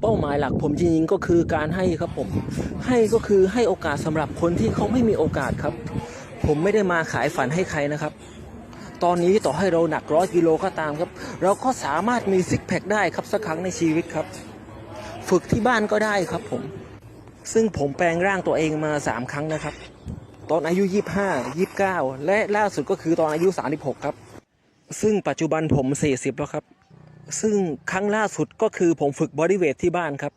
เป้าหมายหลักผมจริงๆก็คือการให้ครับผม ให้ก็คือให้โอกาสสำหรับคนที่เขาไม่มีโอกาสครับ ผมไม่ได้มาขายฝันให้ใครนะครับ ตอนนี้ต่อให้เราหนักร้อยกิโลก็ตามครับ เราก็สามารถมีซิกแพคได้ครับสักครั้งในชีวิตครับ ฝึกที่บ้านก็ได้ครับผม ซึ่งผมแปลงร่างตัวเองมา 3 ครั้งนะครับ ตอนอายุ 25 29 และล่าสุดก็คือตอนอายุ 36 ครับ ซึ่งปัจจุบันผม 40 แล้วครับ ซึ่งครั้งล่าสุดก็คือผมฝึกบอดี้เวทที่บ้านครับ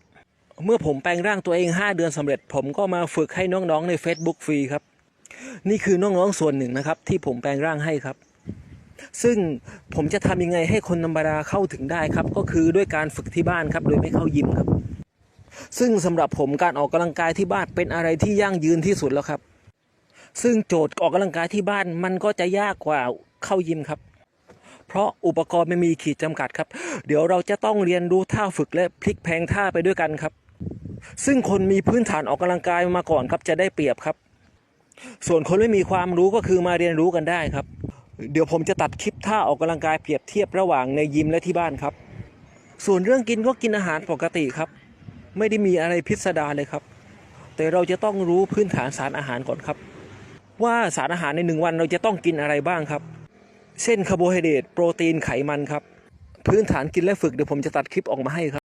เมื่อผมแปลงร่างตัวเอง 5 เดือนสำเร็จ ผมก็มาฝึกให้น้องๆใน Facebook ฟรีครับ นี่คือน้องๆส่วนหนึ่งนะครับ ที่ผมแปลงร่างให้ครับ ซึ่งผมจะทำยังไงให้คนธรรมดาเข้าถึงได้ครับ ก็คือด้วยการฝึกที่บ้านครับ โดยไม่เข้ายิมครับ ซึ่งสำหรับผมการออกกำลังกายที่บ้านเป็นอะไรที่ยั่งยืนที่สุดแล้วครับ ซึ่งโจทย์ออกกำลังกายที่บ้านมันก็จะยากกว่าเข้ายิมครับ ราะอุปกรณ์ไม่มีขีดจำกัดครับ เดี๋ยวเราจะต้องเรียนรู้ท่าฝึกและพลิกแพงท่าไปด้วยกันครับ ซึ่งคนมีพื้นฐานออกกำลังกายมาก่อนครับจะได้เปรียบครับ ส่วนคนไม่มีความรู้ก็คือมาเรียนรู้กันได้ครับ เดี๋ยวผมจะตัดคลิปท่าออกกำลังกายเปรียบเทียบระหว่างในยิมและที่บ้านครับ ส่วนเรื่องกินก็กินอาหารปกติครับ ไม่ได้มีอะไรพิสดารเลยครับ แต่เราจะต้องรู้พื้นฐานสารอาหารก่อนครับ ว่าสารอาหารในหนึ่งวันเราจะต้องกินอะไรบ้างครับ เส้นคาร์โบไฮเดรตโปรตีนไขมันครับ พื้นฐานกินและฝึกเดี๋ยวผมจะตัดคลิปออกมาให้ครับ